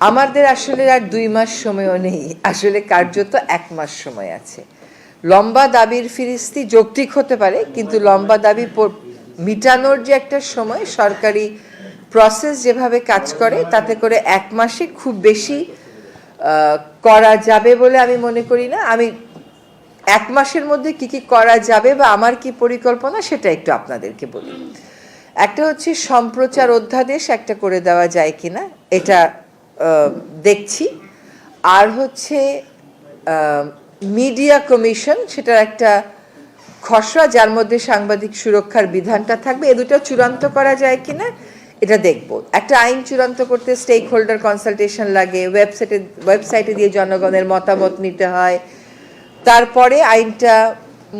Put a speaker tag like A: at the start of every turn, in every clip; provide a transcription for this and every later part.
A: আমাদের আসলে আর দুই মাস সময়ও নেই। আসলে কার্যত এক মাস সময় আছে। লম্বা দাবির ফিরিস্তি যৌক্তিক হতে পারে, কিন্তু লম্বা দাবি মিটানোর যে একটা সময় সরকারি প্রসেস যেভাবে কাজ করে, তাতে করে এক মাসে খুব বেশি করা যাবে বলে আমি মনে করি না। আমি এক মাসের মধ্যে কি কি করা যাবে বা আমার কি পরিকল্পনা সেটা একটু আপনাদেরকে বলি। একটা হচ্ছে সম্প্রচার অধ্যাদেশ একটা করে দেওয়া যায় কিনা, এটা দেখছি। আর হচ্ছে মিডিয়া কমিশন, সেটার একটা খসড়া, যার মধ্যে সাংবাদিক সুরক্ষার বিধানটা থাকবে, এ দুটো চূড়ান্ত করা যায় কিনা, এটা দেখব। একটা আইন চূড়ান্ত করতে স্টেক হোল্ডার কনসালটেশন লাগে ওয়েবসাইটে ওয়েবসাইটে দিয়ে জনগণের মতামত নিতে হয়। তারপরে আইনটা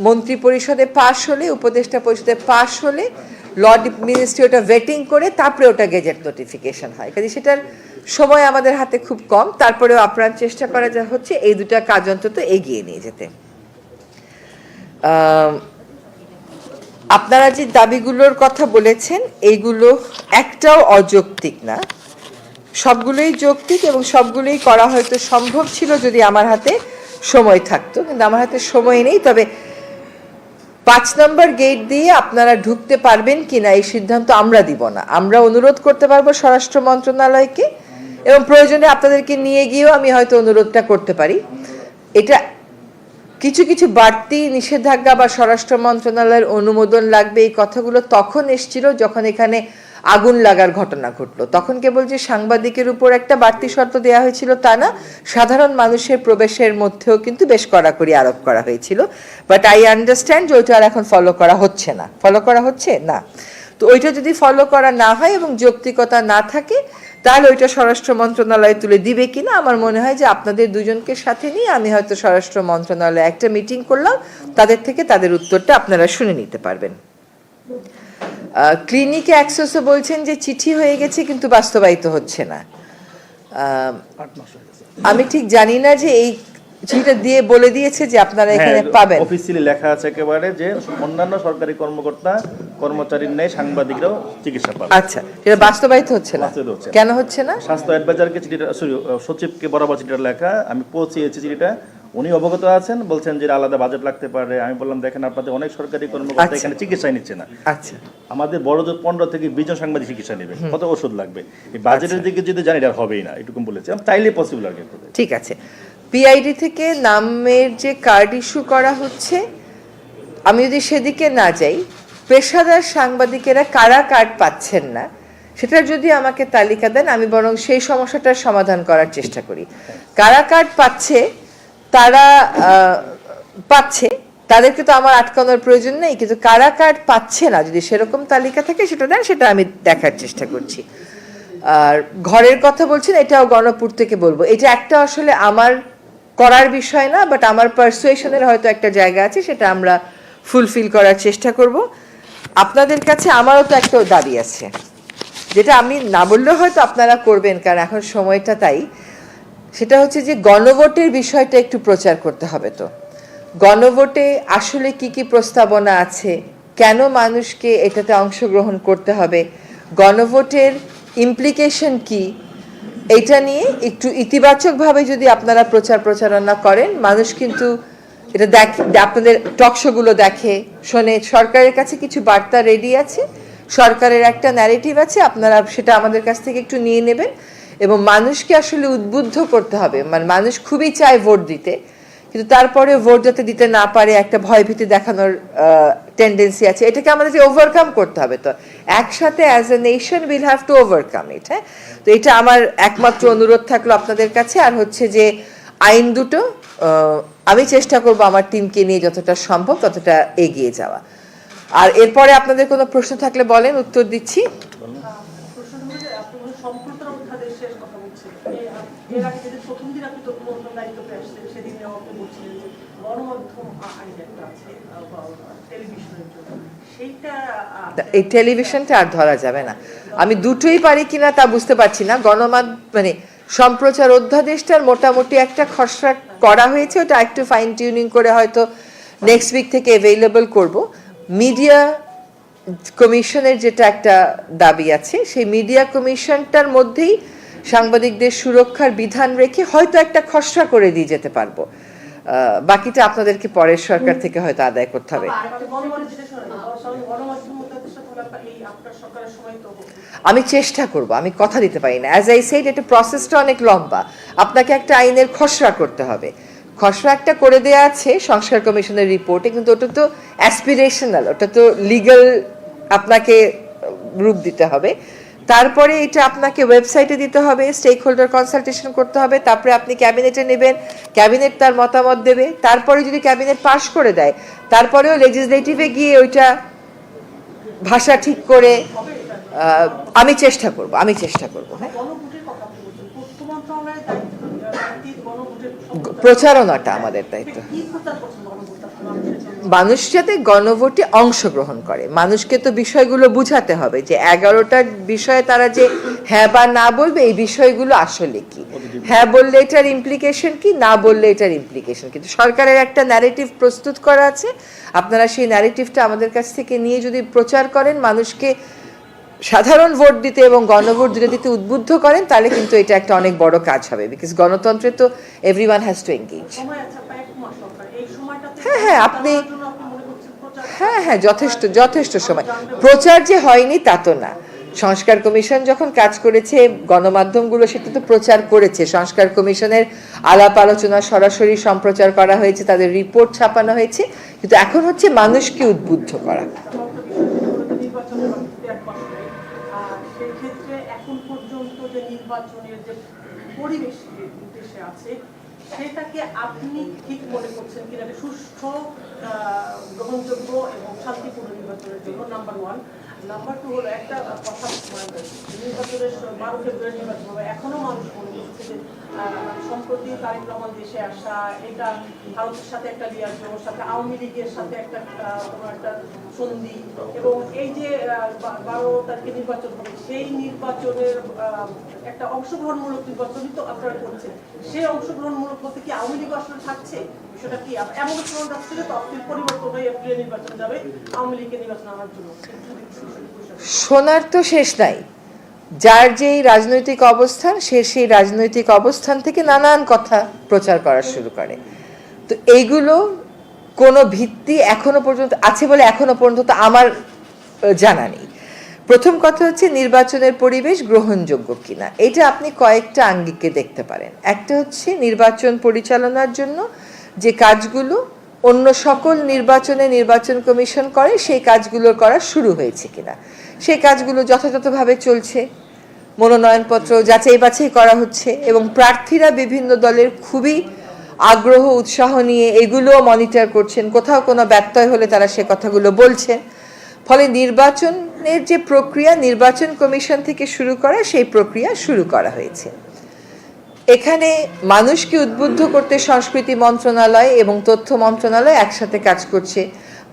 A: মন্ত্রী পরিষদে পাশ হলে, উপদেষ্টা পরিষদে পাশ হলে ল মিনিস্ট্রি ওটা ভেটিং করে তারপরে ওটা গেজেট নোটিফিকেশন হয়। কাজে সেটার সময় আমাদের হাতে খুব কম, তারপরেও আপনার চেষ্টা করা যা হচ্ছে, এই দুটা কাজ অন্তত এগিয়ে নিয়ে যেতে। আপনারা যে দাবিগুলোর কথা বলেছেন, এইগুলো একটাও অযৌক্তিক না। সবগুলোই যৌক্তিক এবং সবগুলোই করা হয়তো সম্ভব ছিল যদি আমার হাতে সময় থাকতো। কিন্তু আমার হাতে সময় নেই, তবে পাঁচ নম্বর গেট দিয়ে আপনারা ঢুকতে পারবেন কি না এই সিদ্ধান্ত আমরা দিব না। আমরা অনুরোধ করতে পারব স্বরাষ্ট্র মন্ত্রণালয়কে এবং প্রয়োজনে আপনাদেরকে নিয়ে গিয়েও আমি হয়তো অনুরোধটা করতে পারি। এটা কিছু কিছু বাড়তি নিষেধাজ্ঞা বা স্বরাষ্ট্র মন্ত্রণালয়ের অনুমোদন লাগবে এই কথাগুলো তখন এসছিল যখন এখানে আগুন লাগার ঘটনা ঘটলো। তখন কেবল যে সাংবাদিকের উপর একটা বাড়তি শর্ত দেওয়া হয়েছিল তা না, সাধারণ মানুষের প্রবেশের মধ্যেও কিন্তু বেশ কড়াকড়ি আরোপ করা হয়েছিল। বাট আই আন্ডারস্ট্যান্ড যে ওইটা আর এখন ফলো করা হচ্ছে না। ফলো করা হচ্ছে? না। তো ওইটা যদি ফলো করা না হয় এবং যৌক্তিকতা না থাকে, তাহলে ওইটা স্বরাষ্ট্র মন্ত্রণালয়ে তুলে দিবে কিনা আমার মনে হয় যে আপনাদের দুজনকে সাথে নিয়ে আমি হয়তো স্বরাষ্ট্র মন্ত্রণালয়ে একটা মিটিং করলাম। তাদের থেকে তাদের উত্তরটা আপনারা শুনে নিতে পারবেন। ক্লিনিকে অ্যাক্সেসও বলছেন যে চিঠি হয়ে গেছে কিন্তু বাস্তবায়িত হচ্ছে না। আমি ঠিক জানি না যে এই চিঠিটা দিয়ে বলে দিয়েছে যে আপনারা এখানে পাবেন।
B: অফিসিয়ালি হ্যাঁ, লেখা আছে একেবারে যে অন্যান্য সরকারি কর্মকর্তা কর্মচারীর নেই সাংবাদিকরাও চিকিৎসা পাবে
A: আচ্ছা সেটা বাস্তবায়িত হচ্ছে না।
B: বাস্তবায়িত হচ্ছে না।
A: কেন হচ্ছে না?
B: স্বাস্থ্য অ্যাডভাইজারকে চিঠিটা সরি সচিবকে বরাবর চিঠিটা লেখা আমি পৌঁছিয়েছি চিঠিটা। উনি অবগত আছেন বলছেন যে আলাদা বাজেট লাগতে পারে। আমি বললাম দেখেন আপনাদের অনেক সরকারি কর্মকর্তা
A: আচ্ছা।
B: এখানে চিকিৎসায় নিচ্ছে না।
A: আচ্ছা।
B: আমাদের বড় জোর পনেরো থেকে বিশ জন সাংবাদিক চিকিৎসা নেবে কত ওষুধ লাগবে? এই বাজেটের দিকে যদি জানি এটা হবেই না এটুকু বলেছি। চাইলে পসিবল আর কি
A: ঠিক আছে। পিআইডি থেকে নামের যে কার্ড ইস্যু করা হচ্ছে আমি যদি সেদিকে না যাই পেশাদার সাংবাদিকেরা কারা কার্ড পাচ্ছেন না সেটার যদি আমাকে তালিকা দেন আমি বরং সেই সমস্যাটার সমাধান করার চেষ্টা করি। কারা কার্ড পাচ্ছে তারা পাচ্ছে। তাদেরকে তো আমার আটকানোর প্রয়োজন নেই, কিন্তু কারা কার্ড পাচ্ছে না, যদি সেরকম তালিকা থাকে সেটা দেন, সেটা আমি দেখার চেষ্টা করছি। আর ঘরের কথা বলছেন এটাও গণপুর থেকে বলব। এটা একটা আসলে আমার করার বিষয় না বাট আমার পারসুয়েশনের হয়তো একটা জায়গা আছে, সেটা আমরা ফুলফিল করার চেষ্টা করব। আপনাদের কাছে আমারও তো একটা দাবি আছে, যেটা আমি না বললেও হয়তো আপনারা করবেন, কারণ এখন সময়টা তাই। সেটা হচ্ছে যে গণভোটের বিষয়টা একটু প্রচার করতে হবে তো। গণভোটে আসলে কি কি প্রস্তাবনা আছে? কেন মানুষকে এটাতে অংশগ্রহণ করতে হবে? গণভোটের ইমপ্লিকেশন কি? এটা নিয়ে একটু ইতিবাচকভাবে যদি আপনারা প্রচার প্রচারণা করেন, মানুষ কিন্তু এটা দেখ, আপনাদের টকশোগুলো দেখে শোনে। সরকারের কাছে কিছু বার্তা রেডি আছে। সরকারের একটা ন্যারেটিভ আছে, আপনারা সেটা আমাদের কাছ থেকে একটু নিয়ে নেবেন। এবং মানুষকে আসলে উদ্বুদ্ধ করতে হবে। মানে মানুষ খুবই চায় ভোট দিতে, কিন্তু তারপরে ভোট যাতে দিতে না পারে একটা ভয়ভীতি দেখানোর টেন্ডেন্সি আছে। এটাকে আমাদের ওভারকাম করতে হবে তো। একসাথে as a nation will have to overcome it হ্যাঁ? তো এটা আমার একমাত্র অনুরোধ থাকল আপনাদের কাছে। আর হচ্ছে যে আইন দুটো আমি চেষ্টা করব আমার টিমকে নিয়ে যতটা সম্ভব ততটা এগিয়ে যাওয়া। আর এরপরে আপনাদের কোনো প্রশ্ন থাকলে বলেন, উত্তর দিচ্ছি
C: প্রশ্ন হলো যে আপনি মনে হয় অধ্যাদেশের কথা এর আগে প্রথম দিন আপনি আসছেন সেদিন আপনি বলছিলেন যে গণমাধ্যম আইন একটা আছে টেলিভিশনের জন্য।
A: এই টেলিভিশনটা আর ধরা যাবে না। আমি দুটোই পারি কিনা তা বুঝতে পারছি না। গণমাধ্যম মানে সম্প্রচার অধ্যাদেশটার মোটামুটি একটা খসড়া করা হয়েছে। ওটা একটু ফাইন টিউনিং করে হয়তো নেক্সট উইক থেকে অ্যাভেলেবল করব। মিডিয়া কমিশনের যেটা একটা দাবি আছে, সেই মিডিয়া কমিশনটার মধ্যেই সাংবাদিকদের সুরক্ষার বিধান রেখে হয়তো একটা খসড়া করে দিয়ে যেতে পারব। বাকিটা আপনাদেরকে পরের সরকার থেকে হয়তো আদায় করতে হবে।
C: তো
A: আমি চেষ্টা করব আমি কথা দিতে পারি না। অ্যাজ আই সেড এটা প্রসেসটা অনেক লম্বা। আপনাকে একটা আইনের খসড়া করতে হবে। খসড়া একটা করে দেওয়া আছে সংস্কার কমিশনের রিপোর্টে কিন্তু ওটা তো অ্যাসপিরেশনাল ওটা তো লিগ্যাল আপনাকে রূপ দিতে হবে। তারপরে এটা আপনাকে ওয়েবসাইটে দিতে হবে স্টেক হোল্ডার কনসালটেশন করতে হবে, তারপরে আপনি ক্যাবিনেটে নেবেন ক্যাবিনেট তার মতামত দেবে, তারপরে যদি ক্যাবিনেট পাশ করে দেয়, তারপরেও লেজিসলেটিভে গিয়ে ওইটা ভাষা ঠিক করে আমি চেষ্টা করব, আমি চেষ্টা করব হ্যাঁ? প্রচারণাটা আমাদের দায়িত্ব। মানুষ যাতে গণভোটে অংশগ্রহণ করে। মানুষকে তো বিষয়গুলো বুঝাতে হবে যে এগারোটা বিষয়ে তারা যে হ্যাঁ বা না বলবে এই বিষয়গুলো আসলে কি? হ্যাঁ বললে এটার ইমপ্লিকেশন কি না বললে এটার ইমপ্লিকেশন কিন্তু সরকারের একটা ন্যারেটিভ প্রস্তুত করা আছে। আপনারা সেই ন্যারেটিভটা আমাদের কাছ থেকে নিয়ে যদি প্রচার করেন মানুষকে সাধারণ ভোট দিতে এবং গণভোট দিতে দিতে উদ্বুদ্ধ করেন তাহলে কিন্তু এটা একটা অনেক বড় কাজ হবে। বিকজ গণতন্ত্রে তো every one has to engage
C: সময় আছে প্রায় এক মাস সরকার এই সময়টাতে
A: হ্যাঁ, হ্যাঁ, আপনি- হ্যাঁ হ্যাঁ যথেষ্ট যথেষ্ট সময়। প্রচার যে হয়নি তা তো না। সংস্কার কমিশন যখন কাজ করেছে গণমাধ্যমগুলো সেটা তো প্রচার করেছে। সংস্কার কমিশনের আলাপ আলোচনা সরাসরি সম্প্রচার করা হয়েছে তাদের রিপোর্ট ছাপানো হয়েছে। কিন্তু এখন হচ্ছে মানুষকে উদ্বুদ্ধ করা।
C: সেটাকে আপনি ঠিক মনে করছেন কিনা সুষ্ঠু গ্রহণযোগ্য এবং শান্তিপূর্ণ নির্বাচনের জন্য নাম্বার ওয়ান নাম্বার টু হলো একটা কথা নির্বাচনের বারো ফেব্রুয়ারি নির্বাচন হবে। এখনও মানুষ মনে করছে যে সম্প্রতি তারেক রহমান দেশে আসা, এটা ভারতের সাথে একটা লিয়াজোর সাথে আওয়ামী লীগের সাথে একটা কোনো একটা সন্ধি। এবং এই যে বারো তারিখে নির্বাচন হবে, সেই নির্বাচনের একটা অংশগ্রহণমূলক নির্বাচনই তো আপনারা করছেন। সেই অংশগ্রহণমূলক বলতে কি আওয়ামী লীগ আসলে থাকছে?
A: শোনার তো শেষ নাই। যার যেই রাজনৈতিক অবস্থান, সে সেই রাজনৈতিক অবস্থান থেকে নানান কথা প্রচার করা শুরু করে। তো এইগুলো কোনো ভিত্তি এখনও পর্যন্ত আছে বলে এখনও পর্যন্ত আমার জানা নেই। প্রথম কথা হচ্ছে নির্বাচনের পরিবেশ গ্রহণযোগ্য কিনা। এটা আপনি কয়েকটা আঙ্গিকে দেখতে পারেন। একটা হচ্ছে নির্বাচন পরিচালনার জন্য যে কাজগুলো অন্য সকল নির্বাচনে নির্বাচন কমিশন করে, সেই কাজগুলো করা শুরু হয়েছে কিনা। সেই কাজগুলো যথাযথভাবে চলছে। মনোনয়নপত্র যাচাই বাছাই করা হচ্ছে এবং প্রার্থীরা বিভিন্ন দলের খুবই আগ্রহ, উৎসাহ নিয়ে এগুলোও মনিটর করছেন। কোথাও কোনো ব্যত্যয় হলে তারা সে কথাগুলো বলছেন। ফলে নির্বাচনের যে প্রক্রিয়া, নির্বাচন কমিশন থেকে শুরু করা, সেই প্রক্রিয়া শুরু করা হয়েছে। এখানে মানুষকে উদ্বুদ্ধ করতে সংস্কৃতি মন্ত্রণালয় এবং তথ্য মন্ত্রণালয় একসাথে কাজ করছে।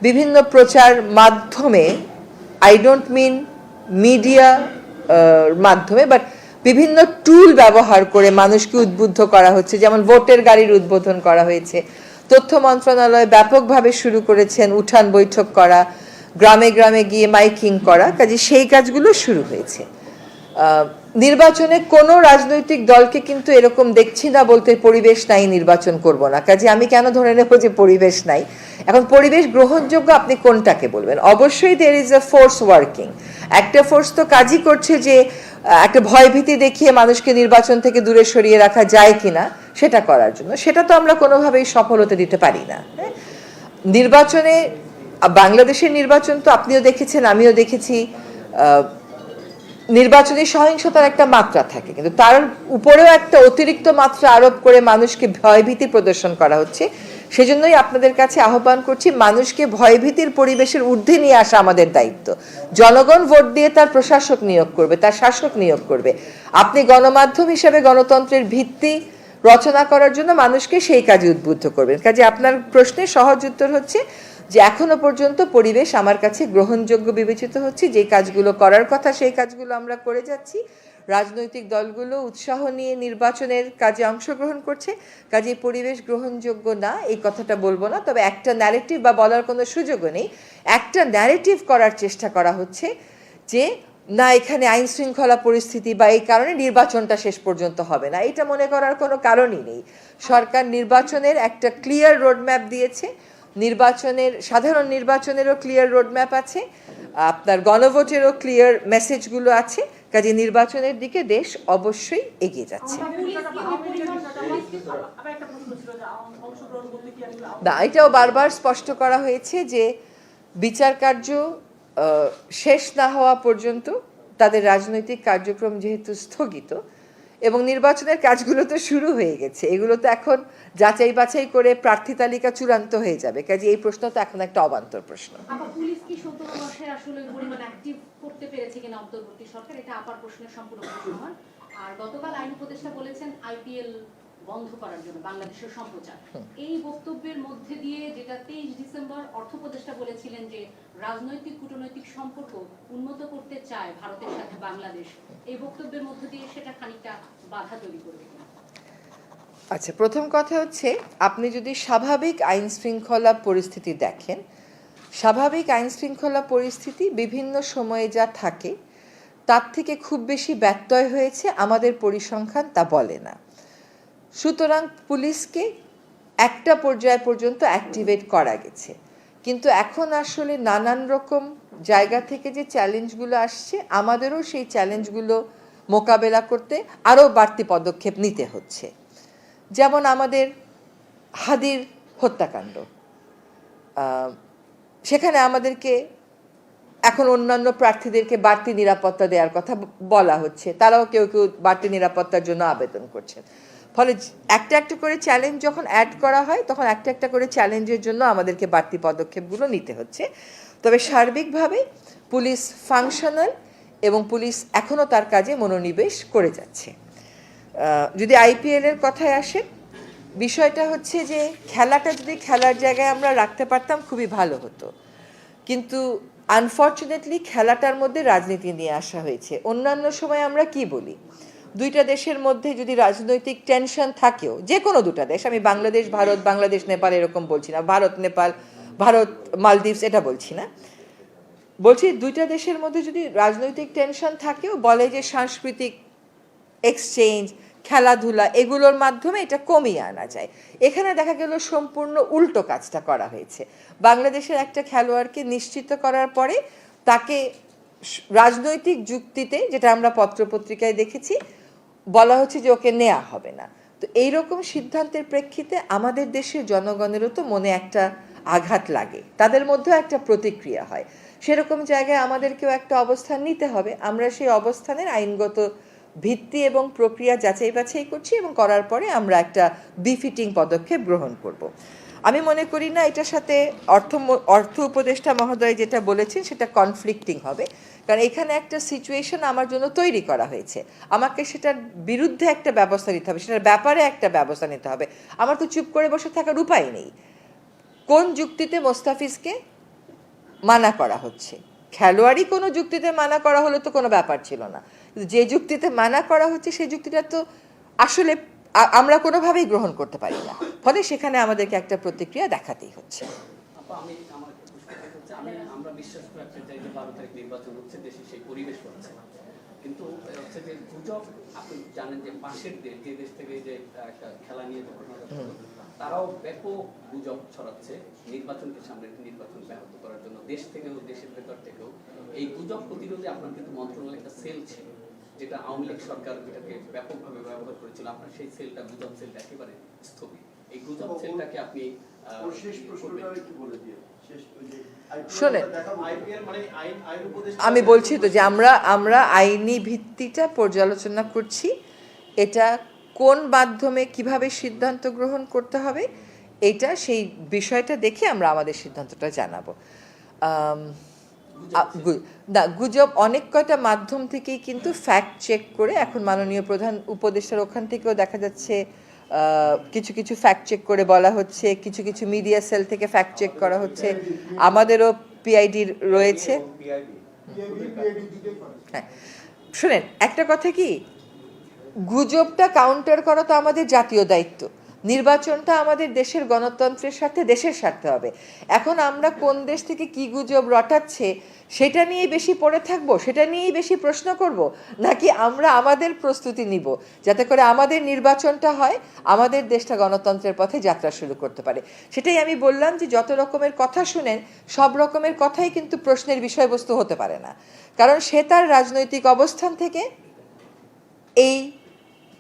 A: বিভিন্ন প্রচার মাধ্যমে আই ডোন্ট মিন মিডিয়া মাধ্যমে বাট বিভিন্ন টুল ব্যবহার করে মানুষকে উদ্বুদ্ধ করা হচ্ছে। যেমন ভোটের গাড়ির উদ্বোধন করা হয়েছে। তথ্য মন্ত্রণালয় ব্যাপকভাবে শুরু করেছেন উঠান বৈঠক করা, গ্রামে গ্রামে গিয়ে মাইকিং করা, কাজে সেই কাজগুলো শুরু হয়েছে। নির্বাচনে কোনো রাজনৈতিক দলকে কিন্তু এরকম দেখছি না বলতে পরিবেশ নাই নির্বাচন করব না। কাজে আমি কেন ধরে নেব যে পরিবেশ নাই? এখন পরিবেশ গ্রহণযোগ্য আপনি কোনটাকে বলবেন? অবশ্যই there is a force working একটা ফোর্স তো কাজই করছে যে একটা ভয়ভীতি দেখিয়ে মানুষকে নির্বাচন থেকে দূরে সরিয়ে রাখা যায় কিনা, সেটা করার জন্য। সেটা তো আমরা কোনোভাবেই সফল হতে দিতে পারি না হ্যাঁ? নির্বাচনে বাংলাদেশের নির্বাচন তো আপনিও দেখেছেন, আমিও দেখেছি নির্বাচনী সহিংসতার একটা মাত্রা থাকে, কিন্তু তার উপরেও একটা অতিরিক্ত মাত্রা আরোপ করে মানুষকে ভয়ভীতি প্রদর্শন করা হচ্ছে। সেজন্যই আপনাদের কাছে আহ্বান করছি, মানুষকে ভয়ভীতির পরিবেশের ঊর্ধ্বে নিয়ে আসা আমাদের দায়িত্ব। জনগণ ভোট দিয়ে তার প্রশাসক নিয়োগ করবে, তার শাসক নিয়োগ করবে। আপনি গণমাধ্যম হিসেবে গণতন্ত্রের ভিত্তি রচনা করার জন্য মানুষকে সেই কাজে উদ্বুদ্ধ করবেন। কাজে আপনার প্রশ্নের সহজ উত্তর হচ্ছে যে এখনও পর্যন্ত পরিবেশ আমার কাছে গ্রহণযোগ্য বিবেচিত হচ্ছে, যে কাজগুলো করার কথা সেই কাজগুলো আমরা করে যাচ্ছি। রাজনৈতিক দলগুলো উৎসাহ নিয়ে নির্বাচনের কাজে অংশগ্রহণ করছে, কাজে পরিবেশ গ্রহণযোগ্য না, এই কথাটা বলব না। তবে একটা ন্যারেটিভ বা বলার কোনো সুযোগও নেই। একটা ন্যারেটিভ করার চেষ্টা করা হচ্ছে যে, না, এখানে আইন শৃঙ্খলা পরিস্থিতি বা এই কারণে নির্বাচনটা শেষ পর্যন্ত হবে না। এটা মনে করার কোনো কারণই নেই। সরকার নির্বাচনের একটা ক্লিয়ার রোডম্যাপ দিয়েছে। নির্বাচনের সাধারণ নির্বাচনেরও ক্লিয়ার রোডম্যাপ আছে আপনার গণভোটেরও ক্লিয়ার মেসেজগুলো আছে কাজে নির্বাচনের দিকে দেশ অবশ্যই এগিয়ে যাচ্ছে। না এটাও বারবার স্পষ্ট করা হয়েছে যে বিচার কার্য শেষ না হওয়া পর্যন্ত তাদের রাজনৈতিক কার্যক্রম যেহেতু স্থগিত এবং নির্বাচনের কাজগুলো তো শুরু হয়ে গেছে। এগুলো তো এখন যাচাই বাছাই করে প্রার্থী তালিকা চূড়ান্ত হয়ে যাবে। কাজে এই প্রশ্ন তো এখন একটা অবান্তর প্রশ্ন।
D: আর গতকাল আইন উপদেষ্টা বলেছেন আইপিএল বন্ধ করার জন্য বাংলাদেশের সম্প্রচার। এই বক্তব্যের মধ্যে দিয়ে যেটা তেইশ ডিসেম্বর অর্থ উপদেষ্টা বলেছিলেন যে রাজনৈতিক কূটনৈতিক সম্পর্ক উন্নত করতে চায় ভারতের সাথে বাংলাদেশ। এই বক্তব্যের মধ্যে দিয়ে বাধা তৈরি করবে
A: আচ্ছা প্রথম কথা হচ্ছে, আপনি যদি স্বাভাবিক আইন শৃঙ্খলা পরিস্থিতি দেখেন, স্বাভাবিক আইন শৃঙ্খলা পরিস্থিতি বিভিন্ন সময়ে যা থাকে, তার থেকে খুব বেশি ব্যত্যয় হয়েছে আমাদের পরিসংখ্যান তা বলে না। সুতরাং পুলিশকে একটা পর্যায় পর্যন্ত অ্যাক্টিভেট করা গেছে। কিন্তু এখন আসলে নানান রকম জায়গা থেকে যে চ্যালেঞ্জগুলো আসছে, আমাদেরও সেই চ্যালেঞ্জগুলো মোকাবেলা করতে আরও বাড়তি পদক্ষেপ নিতে হচ্ছে। যেমন আমাদের হাদির হত্যাকাণ্ড। সেখানে আমাদেরকে এখন অন্যান্য প্রার্থীদেরকে বাড়তি নিরাপত্তা দেওয়ার কথা বলা হচ্ছে। তারাও কেউ কেউ বাড়তি নিরাপত্তার জন্য আবেদন করছেন। ফলে একটা একটা করে চ্যালেঞ্জ যখন অ্যাড করা হয়, তখন একটা একটা করে চ্যালেঞ্জের জন্য আমাদেরকে বাড়তি পদক্ষেপগুলো নিতে হচ্ছে। তবে সার্বিকভাবে পুলিশ ফাংশনাল এবং পুলিশ এখনও তার কাজে মনোনিবেশ করে যাচ্ছে। যদি আইপিএলের কথায় আসে, বিষয়টা হচ্ছে যে খেলাটা যদি খেলার জায়গায় আমরা রাখতে পারতাম খুবই ভালো হতো। কিন্তু আনফর্চুনেটলি খেলাটার মধ্যে রাজনীতি নিয়ে আসা হয়েছে। অন্যান্য সময় আমরা কি বলি? দুইটা দেশের মধ্যে যদি রাজনৈতিক টেনশন থাকেও, যে কোনো দুটা দেশ, আমি বাংলাদেশ, ভারত, বাংলাদেশ, নেপাল এরকম বলছি না, ভারত, নেপাল, ভারত, মালদ্বীপস, এটা বলছি না। বলছি, দুইটা দেশের মধ্যে যদি রাজনৈতিক টেনশন থাকেও, বলে যে সাংস্কৃতিক এক্সচেঞ্জ খেলাধুলা, এগুলোর মাধ্যমে এটা কমিয়ে আনা যায়। এখানে দেখা গেল সম্পূর্ণ উল্টো কাজটা করা হয়েছে। বাংলাদেশের একটা খেলোয়াড়কে নিশ্চিত করার পরে তাকে রাজনৈতিক যুক্তিতে, যেটা আমরা পত্রপত্রিকায় দেখেছি, বলা হচ্ছে যে ওকে নেওয়া হবে না। তো এইরকম সিদ্ধান্তের প্রেক্ষিতে আমাদের দেশের জনগণেরও তো মনে একটা আঘাত লাগে। তাদের মধ্যেও একটা প্রতিক্রিয়া হয়। সেরকম জায়গায় আমাদেরকেও একটা অবস্থান নিতে হবে। আমরা সেই অবস্থানের আইনগত ভিত্তি এবং প্রক্রিয়া যাচাই বাছাই করছি এবং করার পরে আমরা একটা বিফিটিং পদক্ষেপ গ্রহণ করব। আমি মনে করি না এটার সাথে অর্থ অর্থ উপদেষ্টা মহোদয় যেটা বলেছেন সেটা কনফ্লিক্টিং হবে। কারণ এখানে একটা সিচুয়েশন আমার জন্য তৈরি করা হয়েছে। আমাকে সেটার বিরুদ্ধে একটা ব্যবস্থা নিতে হবে, সেটার ব্যাপারে একটা ব্যবস্থা নিতে হবে। আমার তো চুপ করে বসে থাকার উপায় নেই। কোন যুক্তিতে মোস্তাফিজকে মানা করা হচ্ছে। খেলোয়াড়ই কোনো যুক্তিতে মানা করা হলে তো কোনো ব্যাপার ছিল না। যে যুক্তিতে মানা করা হচ্ছে সেই যুক্তিটা তো আসলে আমরা কোনোভাবেই গ্রহণ করতে পারি না। ফলে সেখানে আমাদেরকে একটা প্রতিক্রিয়া দেখাতেই হচ্ছে।
E: আপা আমি আমার একটা প্রশ্ন করতে হচ্ছে, আমি আমরা বিশ্বাস করতে চাই যে বারো তারিখ নির্বাচন হচ্ছে দেশে সেই পরিবেশ হচ্ছে কিন্তু হচ্ছে যে গুজব আপনি জানেন যে পাশের দেশ যে দেশ থেকে যে একটা খেলা নিয়ে ঘটলো, তারাও ব্যাপক গুজব ছড়াচ্ছে নির্বাচনকে সামনে রেখে নির্বাচন ব্যাহত করার জন্য দেশ থেকেও দেশের ভেতর থেকেও এই গুজব প্রতিরোধে আপনার কিন্তু মন্ত্রণালয়ে একটা সেল ছিল যেটা আওয়ামী লীগ সরকার এটাকে ব্যাপকভাবে ব্যবহার করেছিল। আপনার সেই সেলটা গুজব সেলটা একেবারে স্থগিত এই গুজব সেলটাকে আপনি আহ,
F: ওর শেষ
E: করবেন।
F: প্রশ্নটা একটু বলে দিয়ে শেষ ওই যে
A: শোনেন।
F: আইপিএল মানে
A: আমি বলছি তো যে আমরা আমরা আইনি ভিত্তিটা পর্যালোচনা করছি। এটা কোন মাধ্যমে কীভাবে সিদ্ধান্ত গ্রহণ করতে হবে এটা সেই বিষয়টা দেখে আমরা আমাদের সিদ্ধান্তটা জানাব না গুজব অনেক কয়টা মাধ্যম থেকেই কিন্তু ফ্যাক্ট চেক করে এখন মাননীয় প্রধান উপদেষ্টার ওখান থেকেও দেখা যাচ্ছে কিছু কিছু ফ্যাক্ট চেক করে বলা হচ্ছে কিছু কিছু মিডিয়া সেল থেকে ফ্যাক্ট চেক করা হচ্ছে আমাদেরও পিআইডি রয়েছে হ্যাঁ শুনেন একটা কথা কি গুজবটা কাউন্টার করা তো আমাদের জাতীয় দায়িত্ব। নির্বাচনটা আমাদের দেশের গণতন্ত্রের সাথে দেশের স্বার্থে হবে। এখন আমরা কোন দেশ থেকে কি গুজব রটাচ্ছে, সেটা নিয়ে বেশি পড়ে থাকব, সেটা নিয়েই বেশি প্রশ্ন করব, নাকি আমরা আমাদের প্রস্তুতি নিব, যাতে করে আমাদের নির্বাচনটা হয়, আমাদের দেশটা গণতন্ত্রের পথে যাত্রা শুরু করতে পারে। সেটাই আমি বললাম যে যত রকমের কথা শুনেন, সব রকমের কথাই কিন্তু প্রশ্নের বিষয়বস্তু হতে পারে না। কারণ সে তার রাজনৈতিক অবস্থান থেকে এই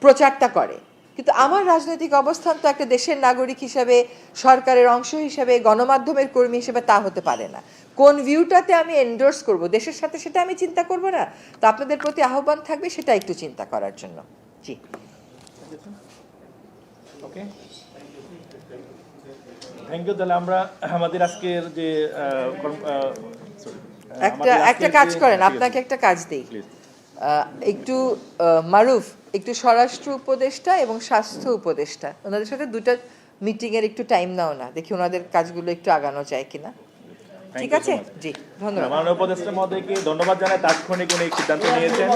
A: প্রচারটা করে। কিন্তু আমার রাজনৈতিক অবস্থান তো একটা দেশের নাগরিক হিসেবে সরকারের অংশ হিসাবে গণমাধ্যমের কর্মী হিসেবে তা হতে পারে না। কোন ভিউটাতে আমি এন্ডোর্স করব দেশের সাথে সেটা আমি চিন্তা করব না? তো আপনাদের প্রতি আহ্বান থাকবে সেটা একটু চিন্তা করার জন্য। জি।
B: ওকে থ্যাংক ইউ তাহলে আমরা আমাদের আজকের যে
A: একটা একটা কাজ করেন আপনাকে একটা কাজ দেই। একটু মারুফ একটু স্বরাষ্ট্র উপদেষ্টা এবং স্বাস্থ্য উপদেষ্টা। ওনাদের সাথে দুটা মিটিংয়ের এর একটু টাইম নাও না। দেখি ওনাদের কাজগুলো একটু আগানো যায় কিনা। ঠিক আছে? জি ধন্যবাদ।
B: উপদেষ্টা মহোদয়কে ধন্যবাদ জানাই তাৎক্ষণিক উনি সিদ্ধান্ত নিয়েছেন।